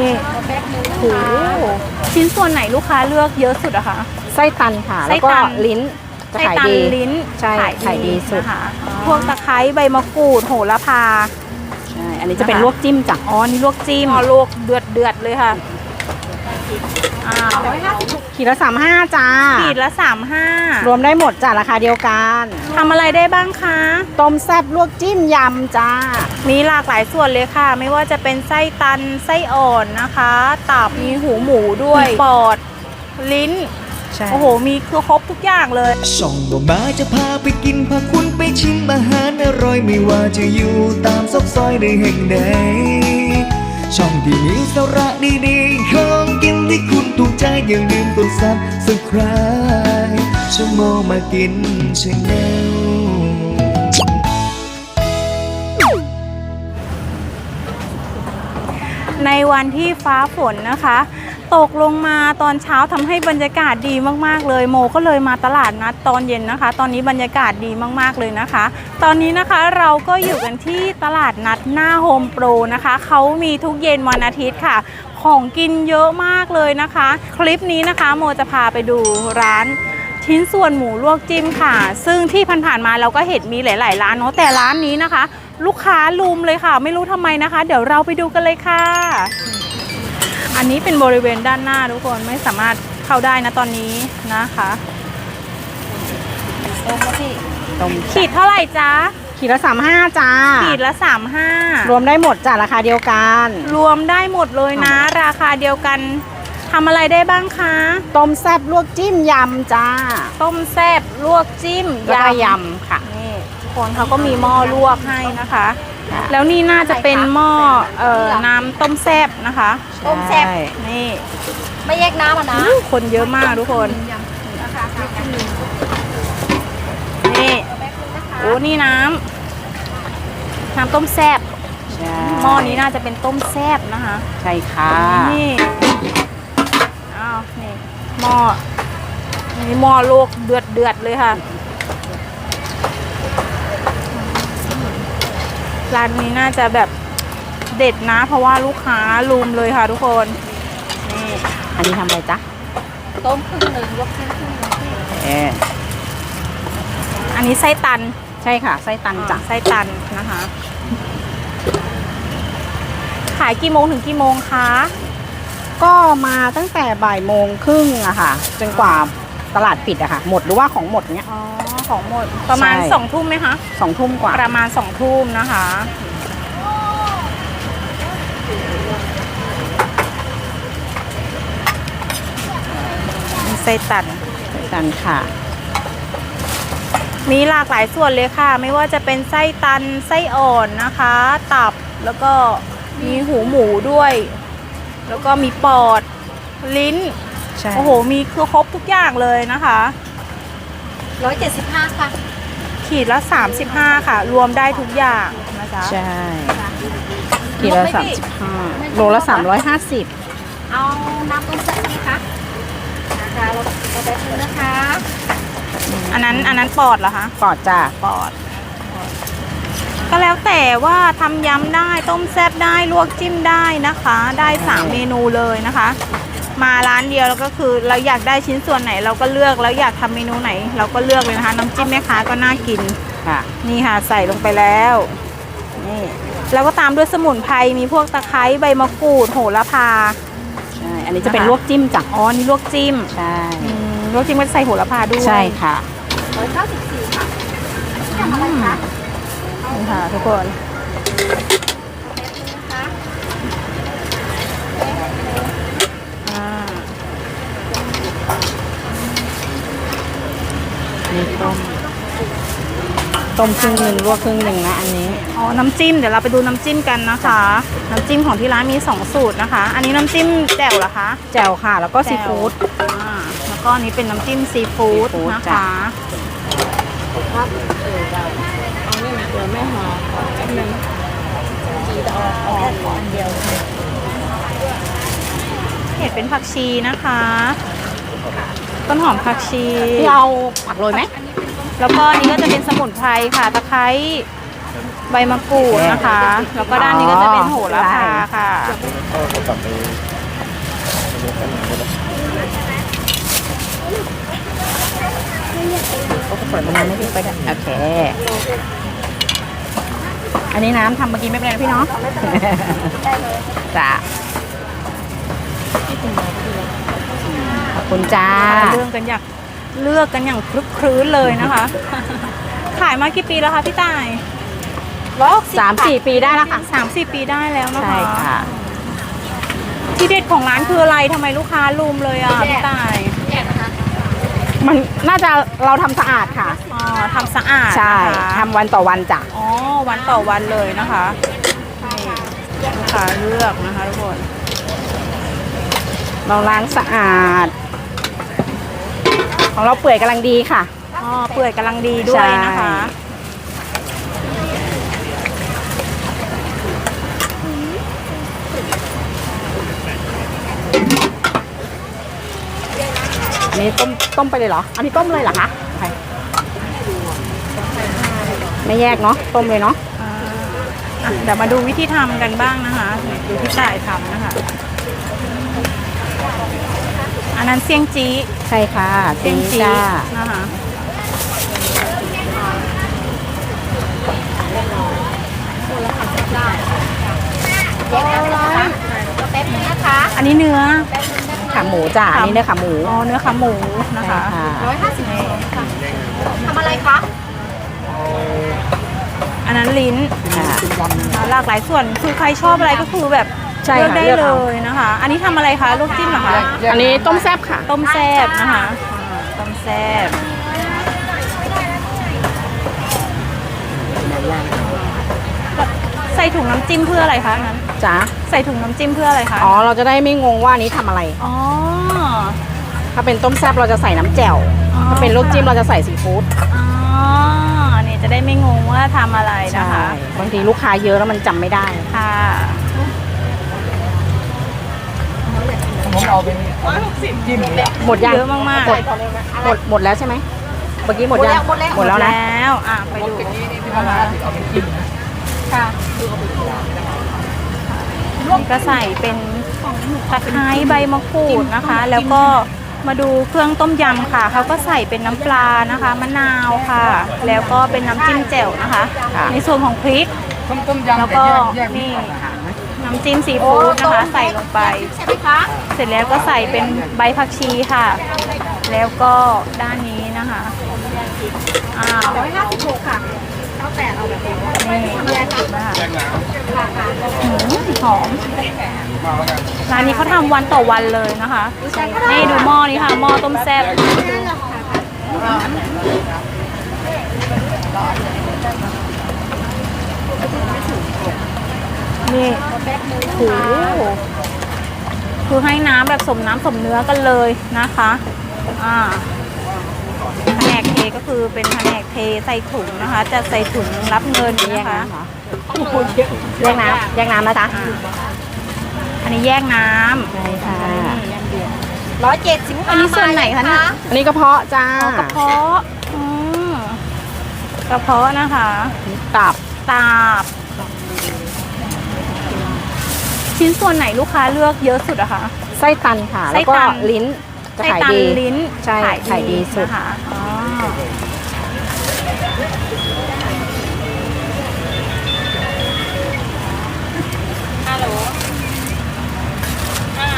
นี่โหชิ้นส่วนไหนลูกค้าเลือกเยอะสุดอะคะ ไส้ตันค่ะไส้แล้วก็ตันลิ้นจะไส้ขายตันดีลิ้นใช่ขายดีสุดนะคะพวกตะไคร้ใบมะกรูดโหระพาใช่อันนี้จะเป็นนะคะลวกจิ้มจ้ะอ๋อนี่ลวกจิ้มอ๋อลวกเดือดเดือดๆเลยค่ะอ้าว ขีดละสามห้าจ้าขีดละสามห้ารวมได้หมดจ้ะราคาเดียวกันทำอะไรได้บ้างคะ ต้มแซ่บลวกจิ้มยำจ้า มีหลากหลายส่วนเลยค่ะ ไม่ว่าจะเป็นไส้ตันไส้อ่อนนะคะ ตับมีหูหมูด้วยปอด ลิ้นใช่โอ้โห มีคือครบทุกอย่างเลยช่องบ่มาจะพาไปกินพาคุณไปชิมอาหารอร่อยไม่ว่าจะอยู่ตามซอกซอยในแห่งใดช่องที่มีสาระดีๆของกินที่คุณถูกใจอย่าลืมกดซับสไคร b e ชั่วโมงมากินชาแนลในวันที่ฟ้าฝนนะคะ ตกลงมาตอนเช้าทำให้บรรยากาศดีมากๆเลย โมก็เลยมาตลาดนัดตอนเย็นนะคะ ตอนนี้บรรยากาศดีมากๆเลยนะคะ ตอนนี้นะคะเราก็อยู่กันที่ตลาดนัดหน้าโฮมโปรนะคะเขามีทุกเย็นวันอาทิตย์ค่ะ ของกินเยอะมากเลยนะคะ คลิปนี้นะคะโมจะพาไปดูร้านชิ้นส่วนหมูลวกจิ้มค่ะ ซึ่งที่ผ่านๆมาเราก็เห็นมีหลาย ๆ ร้านเนาะแต่ร้านนี้นะคะ ลูกค้าลุมเลยค่ะ ไม่รู้ทำไมนะคะ เดี๋ยวเราไปดูกันเลยค่ะ อันนี้เป็นบริเวณด้านหน้าทุกคนไม่สามารถเข้าได้นะตอนนี้นะคะต้มขีดเท่าไหร่จ๊ะ ขีดละสามห้าจ้าขีดละสามห้ารวมได้หมดจ้ะราคาเดียวกัน รวมได้หมดเลยนะ ราคาเดียวกันทำอะไรได้บ้างคะ ต้มแซ่บลวกจิ้มยำจ้า ต้มแซบลวกจิ้มแล้วก็ยำยำค่ะนี่คนเขาก็มีหม้อลวกให้นะคะค่ะแล้วนี่น่าจะเป็นหม้อเอ่อน้ำต้มแซบนะคะ ต้มแซ่บนี่ไม่แยกน้ำอะนะอู้คนเยอะมากทุกคนนี่โอ้ นี่น้ำน้ำต้มแซบใช่หม้อนี้น่าจะเป็นต้มแซบนะคะ ใช่ค่ะนี่อ้าวนี่หม้อนี่หม้อโลกเดือดเดือดๆเลยค่ะ ร้านนี้น่าจะแบบเด็ดนะ เพราะว่าลูกค้าลุมเลยค่ะทุกคนนี่อันนี้ทำอะไรจ๊ะต้มครึ่งหนึ่งลวกครึ่งหนึ่งเอออันนี้ไส้ตัน ใช่ค่ะไส้ตันจ้ะ ไส้ตันนะคะ ขายกี่โมงถึงกี่โมงคะ ก็มาตั้งแต่บ่ายโมงครึ่งอะค่ะจนกว่าตลาดปิดอะค่ะ หมดหรือว่าของหมดเนี้ย อ๋อ ของหมด ประมาณใช่ สองทุ่มไหมคะ สองทุ่มกว่า ประมาณสองทุ่มนะคะ มีไส้ตันไส้ตันค่ะ มีหลากหลายส่วนเลยค่ะ ไม่ว่าจะเป็นไส้ตันไส้อ่อนนะคะ ตับแล้วก็มีหูหมูด้วย แล้วก็มีปอดลิ้นใช่โอ้โหมีคือครบทุกอย่างเลยนะคะ ร้อยเจ็ดสิบห้าค่ะขีดละ 35 ค่ะ รวมได้ทุกอย่างนะจ๊ะใช่กิโลสามสิบห้าโลละสามร้อยห้าสิบเอาน้ำต้มแซ่บไหมคะนะคะเราเราแบบนึงนะคะ อันนั้นอันนั้นปอดเหรอคะปอดจ้าปอด ก็แล้วแต่ว่าทำยำได้ต้มแซ่บได้ลวกจิ้มได้นะคะ ได้3เมนูเลยนะคะ มาร้านเดียวแล้วก็คือเราอยากได้ชิ้นส่วนไหนเราก็เลือกแล้วอยากทำเมนูไหน เราก็เลือกเลยนะคะน้ำจิ้มแม่ค้าก็น่ากินค่ะ นี่ค่ะใส่ลงไปแล้วนี่แล้วก็ตามด้วยสมุนไพรมีพวกตะไคร้ใบมะกรูดโหระพา ใช่ อันนี้จะเป็นนะคะ ลวกจิ้มจ้ะอ๋อนี่ลวกจิ้ม ใช่ อืม ลวกจิ้มก็ใส่โหระพาด้วยใช่ค่ะร้อยเก้าสิบสี่ค่ะทำอะไรคะนี่ค่ะทุกคนนะคะอ่านี่ต้มต้มครึ่งหนึ่งลวกครึ่งหนึ่งนะอันนี้อ๋อน้ำจิ้มเดี๋ยวเราไปดูน้ำจิ้มกันนะคะ น้ำจิ้มของที่ร้านมี 2 สูตรนะคะ อันนี้น้ำจิ้มแจ่วเหรอคะแจ่วค่ะ แล้วก็ซีฟู้ดอ่า แล้วก็อันนี้เป็นน้ำจิ้มซีฟู้ดซีฟู้ดนะจ้ะ คะเห็ดเป็นผักชีนะคะ ต้นหอมผักชี พี่เอาผักโรยไหมแล้วก็อันนี้ก็จะเป็นสมุนไพรค่ะ ตะไคร้ใบมะกรูดนะคะ แล้วก็ด้านนี้ก็จะเป็นโหระพาค่ะ เขา ก็เปิดมันไม่ได้ไปได้โอเค อันนี้น้ำทำเมื่อกี้ไม่เป็นไรนะพี่เนาะจ้ะขอบคุณจ้าเรื่องกันอย่างเลือกกันอย่างคลึกครื้นเลยนะคะ ขายมากี่ปีแล้วคะพี่ต่ายสามสี่ปีได้แล้วค่ะสามสี่ปีได้แล้วนะใช่คะค่ะ ที่เด็ดของร้านคืออะไรทำไมลูกค้าลุมเลยอะพี่ต่าย มันน่าจะเราทำสะอาดค่ะ อ๋อทำสะอาดใช่นะคะทำวันต่อวันจ้ะ อ๋อวันต่อวันเลยนะคะนี่ลูกค้าเลือกนะคะทุกคนเราล้างสะอาด ของเราเปื่อยกำลังดีค่ะ อ๋อเปื่อยกำลังดีด้วยนะคะ ใช่ นนี้ต้มต้มไปเลยเหรอ อันนี้ต้มเลยเหรอคะโอเคไม่แยกเนาะ ต้มเลยเนาะอ่าอะเดี๋ยวมาดูวิธีทำกันบ้างนะคะดูพี่ต่ายทำนะคะ อันนั้นเสี่ยงจี้ใช่ค่ะเสี่ยงจีจี้จ้านะคะแป๊บนึงนะคะอันนี้เนื้อ ขาหมูจ้าอันนี้เนื้อขาหมูอ๋อเนื้อขาหมูนะคะใช่ค่ะร้อยห้าสิบสองค่ะทำอะไรคะอันนั้นลิ้นค่ะอ่าหลากหลายส่วนคือใครชอบอะไรก็คือแบบใช่เลือกค่ะได้เลือกเลเอายนะคะ อันนี้ทำอะไรคะลวกจิ้มเหรอคะอันนี้ต้มแซ่บค่ะ ต้มแซ่บนะคะอ่าต้มแซ่บ ใส่ถุงน้ำจิ้มเพื่ออะไรคะอันนั้น จ้าใส่ถุงน้ำจิ้มเพื่ออะไรคะอ๋อเราจะได้ไม่งงว่าอันนี้ทำอะไร อ๋อถ้าเป็นต้มแซ่บเราจะใส่น้ำแจ่วอ๋อถ้าเป็นลวกจิ้มเราจะใส่ซีฟู้ดอ๋อนี่จะได้ไม่งงว่าทำอะไรนะคะ บางทีลูกค้าเยอะแล้วมันจำไม่ได้ ค่ะหมดยังเยอะมากๆหมดหมดหมดแล้วใช่ไหมเมื่อกี้หมดยังหมดแล้วหมดแล้วนะแล้วอะไปดูค่ะ นี่ก็ใส่เป็นตะไคร้ใบมะกรูดนะคะ แล้วก็มาดูเครื่องต้มยำค่ะ เขาก็ใส่เป็นน้ำปลานะคะ มะนาวค่ะ แล้วก็เป็นน้ำจิ้มแจ่วนะคะค่ะในส่วนของพริกแล้วก็นี่น้ำจิ้มซีฟู้ดนะคะ ใส่ลงไปใช่ไหมคะเสร็จแล้วก็ใส่เป็นใบผักชีค่ะ แล้วก็ด้านนี้นะคะอ้าวร้อยห้าสิบหกค่ะ เก้าแปดเอาแบบนี้นี่นะคะหืมหอมร้านนี้เขาทำวันต่อวันเลยนะคะ นี่ดูหม้อนี้ค่ะหม้อต้มแซ่บนี่โอ้โหคือให้น้ำแบบสมน้ำสมเนื้อกันเลยนะคะ อ่า กเทก็คือเป็นแผนกเทใส่ถุงนะคะ จะใส่ถุงรับเงินแยกนะคะ น้ำเหรอแยกน้ำแยกน้ำนะจ๊ะอ่าอันนี้แยกน้ำใช่ค่ะร้อยเจ็ดสิบอันนี้ส่วนไหนคะเนี่ยอันนี้กระเพาะจ้าอ๋อกระเพาะอืมกระเพาะนะคะ ตับตับชิ้นส่วนไหนลูกค้าเลือกเยอะสุดอะคะ ไส้ตันค่ะ ไส้แล้วก็ตัน ลิ้น จะไส้ขายตันดีลิ้นใช่ขายดีสุดนะคะอ๋อฮัลโหลอ่า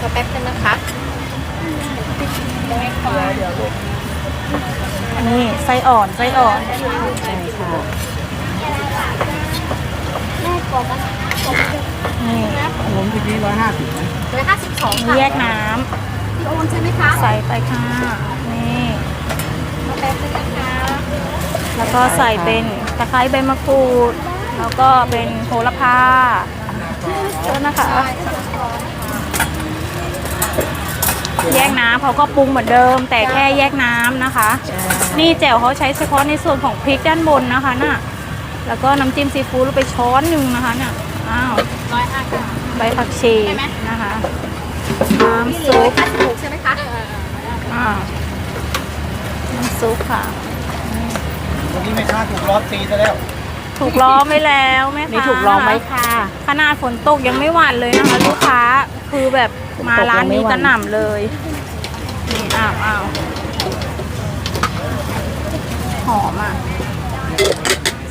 ก็แป๊บนึงนะคะอันนี้ไส้อ่อนไส้อ่อนใช่ค่ะแม่ก ล่องละนี่ร้อยห้าสิบสองมีค่ะแยกน้พี่โอนใช่ไหมคะำใส่ไปค่ะ นี่ก็แป๊บนึงนะคะแล้วก็ใส่เป็นตะไคร้ใบมะกรูด แล้วก็เป็นโหระพาเยอะนะคะ แยกน้ำเขาก็ปรุงเหมือนเดิม แต่แค่แยกน้ำนะคะ นี่แจ่วเขาใช้เฉพาะในส่วนของพริกด้านบนนะคะน่ะ แล้วก็น้ำจิ้มซีฟู้ดลงไปช้อนหนึ่งนะคะน่ะ อ้าวร้อยห้าสิบใบผักชีนะคะน้ำซุร้อยปห้าสิบหกใช่ไหมคะอ่าน้ำซุปค่ะรวันนี้ไม่ค้าถูกล้อตีซะแล้ว ถูกล้อมไว้แล้วแม่ค้านี่ถูกล้อมไว้ค่ะ ขนาดฝนตกยังไม่หวั่นเลยนะคะลูกค้าคือแบบมาร้านนี้กระหน่ำเลยนี่อ้าวอ้าวหอมอะ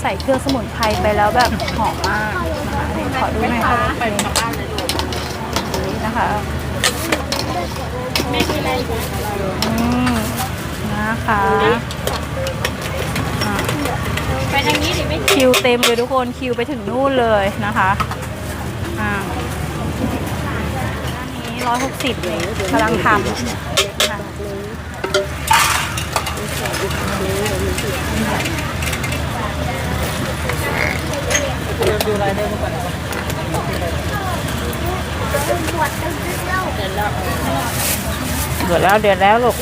ใส่เครื่องสมุนไพรไปแล้วแบบหอมมากนะคะนี่ ขอดูหน่อยค่ะนี่นะคะอืมนะคะอะไปทางนี้ดิไม่คิวเต็มเลยทุกคนคิวไปถึงนู่นเลยนะคะอ่าอันนี้ร้อยหกสิบเลยกำลังทำค่ะเดือ ดแล้วเดือดแล้วลูก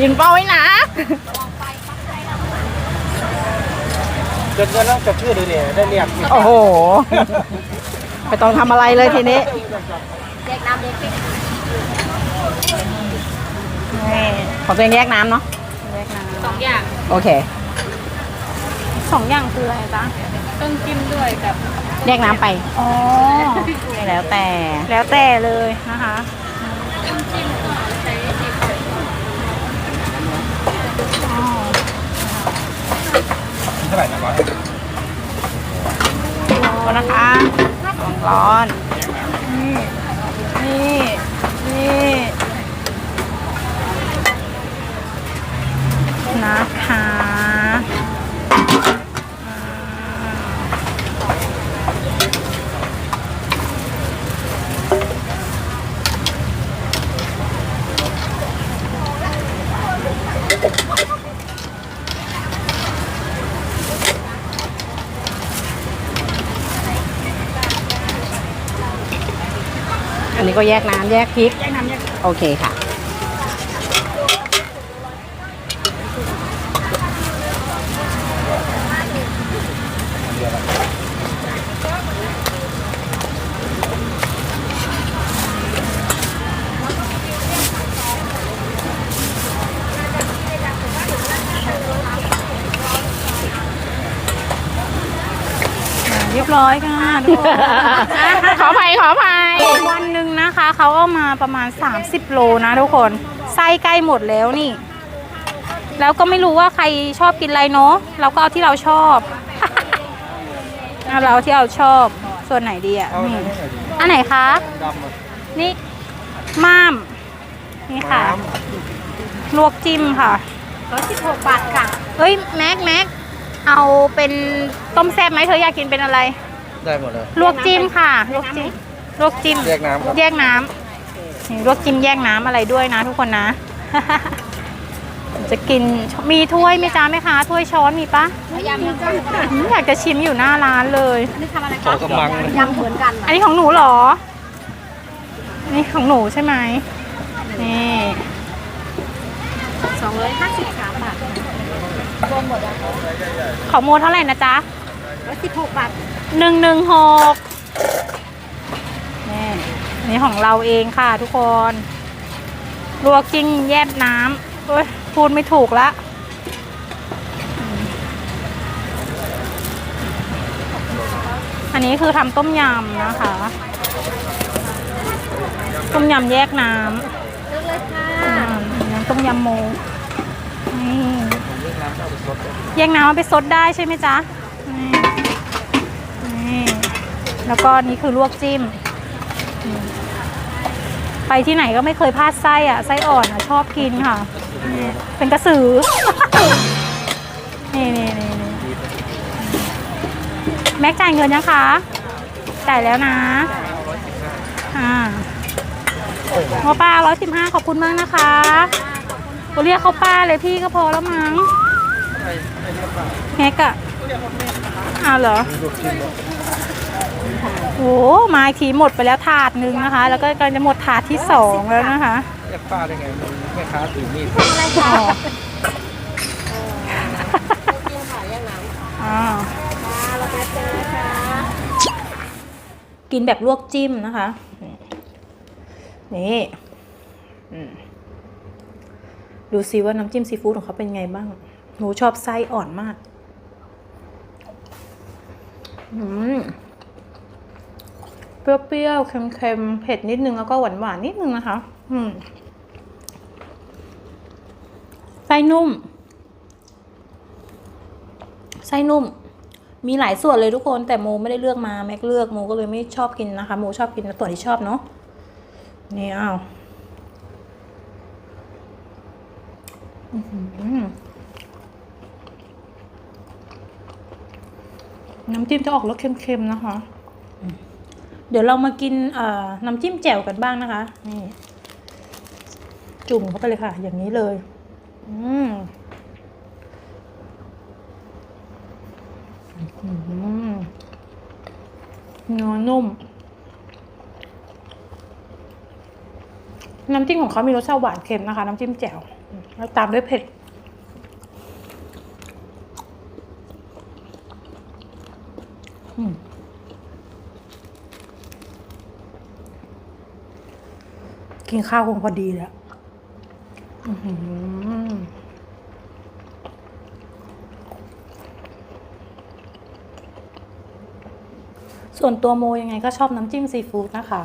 ยินเป้าไว้นะเกินเงินแล้วจดชื่อดูเนี่ยได้เรียกโอ้โหไม่ต้องทำอะไรเลยทีนี้แยกน้ำเด็กพริกนี่ของตัวเองแยกน้ำเนาะแยกน้สองอย่าง โอเคำ สองอย่างคืออะไรจ๊ะต้องจิ้มด้วยกับแยกน้ำไป อ๋อ แล้วแต่ แล้วแต่เลยนะคะจิ้มจิ้มก็ใช้สีเขียวอ๋อเท่าไหร่นะก่อนก่อนนะคะร้อน นี่ นี่ นี่นะคะอ่า อันนี้ ก็แยกน้ำแยกพริกโอเคค่ะ เรียบร้อยค่ะทุกคน ขออภัยขออภั เขาเอามาประมาณ 30 โลนะทุกคน ไส้ใกล้หมดแล้วนี่ แล้วก็ไม่รู้ว่าใครชอบกินอะไรเนาะเราก็เอาที่เราชอบเอาเราที่เราชอบส่วนไหนดีอะเอานี่อันนี้หน่อยดิอันไหนคะดำอะนี่ม่ามนี่ค่ะ ลวกจิ้มค่ะร้อยสิบหกบาทค่ะเอ้ยแม็กแม็กเอาเป็นต้มแซ่บไหมเธออยากกินเป็นอะไร ได้หมดเลย ลวกจิ้มค่ะ ลวกจิ้ม ลวกจิ้มแยกน้ำครับแยกน้ำนี่ลวกจิ้มแยกน้ำอะไรด้วยนะทุกคนนะ จะกินมีถ้วยไหมจ้าไหมคะถ้วยช้อนมีปะยำมันก็อืมอยากจะชิมอยู่หน้าร้านเลย นี่ทำอะไรขอคะกำลังเลยยำเหมือนกันอันนี้ของหนูเหรอ อันนี้ของหนูใช่ไหมนี่สองร้อยห้าสิบสามบาทรวมหมดอะของโมเท่าไหร่นะจ๊ะร้อยสิบหกบาทหนึ่งหนึ่งหกนี่อั นนี้ของเราเองค่ะทุกคนลวกจิ้งแยบน้ำเอ้ยพูดไม่ถูกละอันนี้คือทำต้มยำนะคะ ต้มยำแยกน้ำเลือกเลยค่ะอ่าน้ำต้มยำโมนี่แยกน้ำเอาไปซดได้ใช่ไหมจ๊ะนี่นี่แล้วก็นี่คือลวกจิ้มอืม ไปที่ไหนก็ไม่เคยพลาดไส้อะไส้อ่อนอะชอบกินค่ะนี่เป็นกระสือ นี่นี่นี่นี่แม็กจ่ายเงินยังคะจ่ายแล้วนะ อ่าหมอป้าร้อยสิบห้าขอบคุณมากนะคะกูเรียกเขาป้าเลยพี่ก็พอแล้วมั้งแฮกอะอ้าวเหรอ โอ้มาอีกทีหมดไปแล้วถาดหนึ่งนะคะ แล้วก็กำลังจะหมดถาดที่สองแล้วนะคะเรียกป้าได้ไงมันแม่ค้าถือมีดอ๋ออ๋อ กินแบบลวกจิ้มนะคะ นี่อืมดูซิว่าน้ำจิ้มซีฟู้ดของเขาเป็นไงบ้าง หนูชอบไส้อ่อนมาก อืม เปรี้ยวๆ เค็มๆ เผ็ดนิดนึงแล้วก็หวานๆ นิดนึงนะคะ อืมไส้นุ่ม ไส้นุ่ม มีหลายส่วนเลยทุกคน แต่โมไม่ได้เลือกมา แม็กเลือกโมก็เลยไม่ชอบกินนะคะ โมชอบกินส่วนที่ชอบเนาะ นี่อ้าวน้ำจิ้มจะออกรสเค็มๆ นะคะ เดี๋ยวเรามากินน้ำจิ้มแจ่วกันบ้างนะคะ นี่ จุ่มเข้าไปเลยค่ะ อย่างนี้เลยอืมอืมเนื้อนุ่ม น้ำจิ้มของเขามีรสชาติหวานเค็มนะคะ น้ำจิ้มแจ่ว แล้วตามด้วยเผ็ดอืม กินข้าวคงพอดีแล้วอื้อหือส่วนตัวโมยังไงก็ชอบน้ำจิ้มซีฟู้ดนะคะ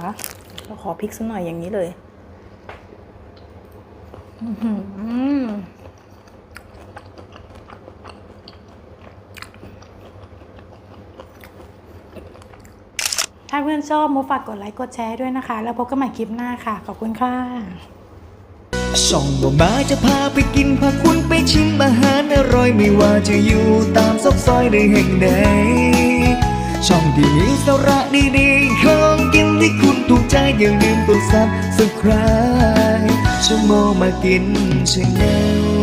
เราขอพริกสักหน่อยอย่างนี้เลย อื ถ้าเพื่อนชอบโมฝากกดไลค์กดแชร์ด้วยนะคะ แล้วพบกันใหม่คลิปหน้าค่ะ ขอบคุณค่ะช่องบ่มาจะพาไปกินพาคุณไปชิมอาหารอร่อยไม่ว่าจะอยู่ตามซอกซอยในแห่งใดช่องที่มีสาระดีๆของกินที่คุณถูกใจอย่าลืมกดซับสไคร b e ชั่วโมงมากินชาแนล